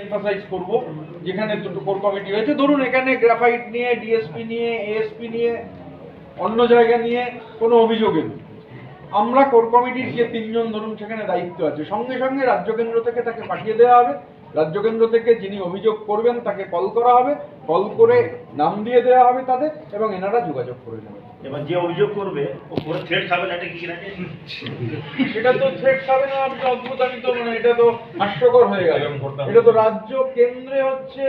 Emphasise করব, যেখানে দুটো কোর কমিটি হয়েছে ধরুন, এখানে গ্রাফাইট নিয়ে ডিএসপি নিয়ে এএসপি নিয়ে, অন্য জায়গা নিয়ে কোনো অভিযোগ এলো। আমরা কোর কমিটির যে তিনজন ধরুন সেখানে দায়িত্ব আছে। সঙ্গে সঙ্গে রাজ্য কেন্দ্র থেকে তাকে পাঠিয়ে দেওয়া হবে। রাজ্য কেন্দ্র থেকে যিনি অভিযোগ করবেন তাকে কল করা হবে। কল করে নাম দিয়ে দেওয়া হবে তাদের এবং এনারা যোগাযোগ করে নেবেন। এবার যে অভিযোগ করবে ও পুরো থ্রেড খাবে না কি কিনা এটা তো থ্রেট খাবে না আপনি অদ্ভুত আমি তো মানে এটা তো হাস্যকর হয়ে গেল। এটা তো রাজ্য কেন্দ্রে হচ্ছে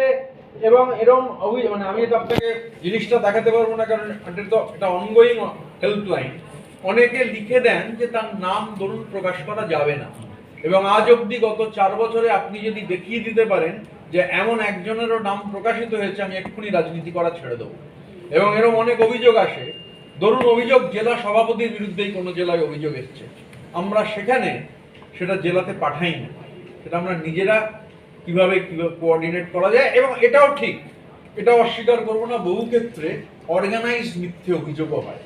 এবং এরম অভি- মানে আমি তো আপনাকে জিনিসটা দেখাতে পারব না কারণ এটা তো এটা অনগোয়িং হেল্পলাইন অনেকে লিখে দেন যে তার নাম ধরুন প্রকাশ করা যাবে না। এবং আজ অবধি গত চার বছরে আপনি যদি দেখিয়ে দিতে পারেন যে এমন একজনেরও নাম প্রকাশিত হয়েছে, আমি এক্ষুনি রাজনীতি করা ছেড়ে দেবো। এবং এরকম অনেক অভিযোগ আসে, ধরুন অভিযোগ জেলা সভাপতির বিরুদ্ধেই কোনো জেলায় অভিযোগ এসছে। আমরা সেখানে সেটা জেলাতে পাঠাই না সেটা আমরা নিজেরা কীভাবে কীভাবে কোঅর্ডিনেট করা যায় এবং এটাও ঠিক, এটা অস্বীকার করব না, বহু ক্ষেত্রে অর্গানাইজ মিথ্যে অভিযোগও হয়।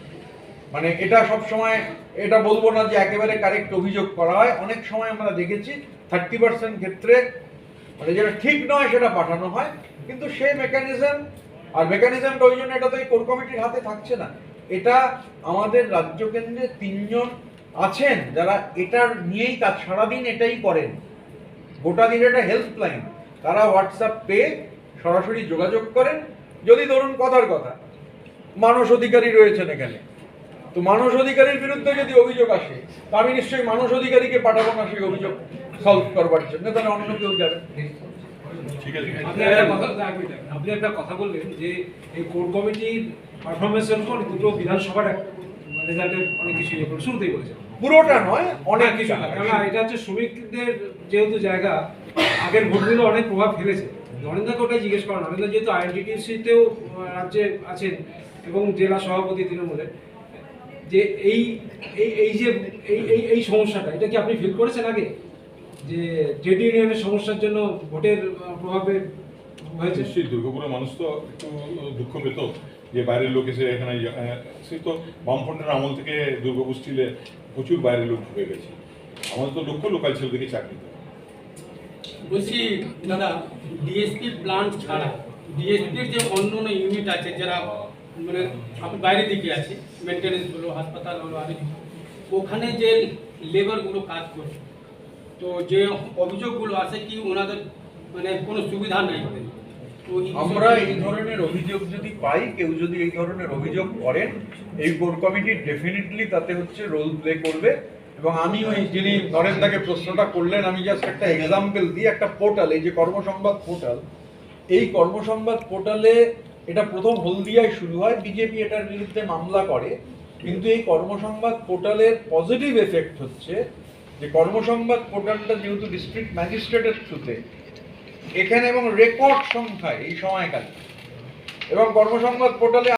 মানে এটা সব সময় এটা বলব না যে একেবারে কারেক্ট অভিযোগ করা হয়। অনেক সময় আমরা দেখেছি থার্টি পার্সেন্ট ক্ষেত্রে মানে যেটা ঠিক নয় সেটা পাঠানো হয়। কিন্তু সেই মেকানিজম আর মেকানিজমটা ওই জন্য এটা তো এই কোর কমিটির হাতে থাকছে না। এটা আমাদের রাজ্য কেন্দ্রে তিনজন আছেন যারা এটার নিয়েই কাজ, সারাদিন এটাই করেন। গোটা দিন এটা হেল্পলাইন তারা হোয়াটসঅ্যাপ পেয়ে সরাসরি যোগাযোগ করেন। যদি ধরুন কথার কথা মানস অধিকারী রয়েছেন এখানে। তো মানস অধিকারের বিরুদ্ধে যদি অভিযোগ আসে তা আমি নিশ্চয়ই মানস অধিকারীকে পাঠাবো না সেই অভিযোগ সলভ করবার জন্য। তাহলে অন্য কেউ যাবে। আপনি একটা কথা বললেন যে এই কোর কমিটির পারফরমেন্সের উপর দুটো বিধানসভার রেজাল্টের অনেক কিছু ইয়ে করে শুরুতেই বলেছেন পুরোটা নয় অনেক অনেক কিছু না কারণ এটা হচ্ছে শ্রমিকদের যেহেতু জায়গা আগের ভোটগুলো অনেক প্রভাব ফেলেছে। নরেন্দ্রকে ওটাই জিজ্ঞেস করা নরেন্দ্র যেহেতু আইএনটিটিসিতেও রাজ্যে আছেন এবং জেলা সভাপতি তৃণমূলের যে এই এই এই যে এই এই এই সমস্যাটা এটা কি আপনি ফিল করেছেন আগে? যে ট্রেড ইউনিয়নের সমস্যার জন্য ভোটের প্রভাবে হয়েছে? নিশ্চয়ই দুর্গাপুরের মানুষ তো একটু দুঃখ পেত যে বাইরের লোক এসে এখানে আহ, সে তো বামফ্রন্টের আমল থেকে দুর্গাপুর স্টিলে প্রচুর বাইরের লোক ঢুকে গেছে। আমাদের তো লক্ষ্য লোকাল ছেলেদেরকে চাকরি দেয় বলছি দাদা ডিএসপি প্লান্ট ছাড়া ডিএসপির যে অন্য অন্য ইউনিট আছে যারা মানে আপনি বাইরের দিকে আছে মেনটেন্যান্স হলো হাসপাতাল হলো আর ওখানে যে লেবারগুলো কাজ করে, তো যে অভিযোগগুলো আছে কি ওনাদের মানে কোনো সুবিধা নেই? আমরা এই ধরনের অভিযোগ যদি পাই, কেউ যদি এই ধরনের অভিযোগ করেন এই কোর কমিটি ডেফিনেটলি তাতে হচ্ছে রোল প্লে করবে। এবং আমি ওই যিনি নরেন্দাকে প্রশ্নটা করলেন, আমি জাস্ট একটা এক্সাম্পল দিই, একটা পোর্টাল এই যে কর্মসংবাদ পোর্টাল এই কর্মসংবাদ পোর্টালে এটা প্রথম হলদিয়ায় শুরু হয়, বিজেপি এটার বিরুদ্ধে মামলা করে, কিন্তু এই কর্মসংবাদ পোর্টালের পজিটিভ এফেক্ট হচ্ছে যে কর্মসংবাদ পোর্টালটা যেহেতু ডিস্ট্রিক্ট ম্যাজিস্ট্রেটের থ্রুতে, এখানে এবং রেকর্ড সংখ্যায় এই সময়কালে। এবং কর্মসংবাদ পোর্টালে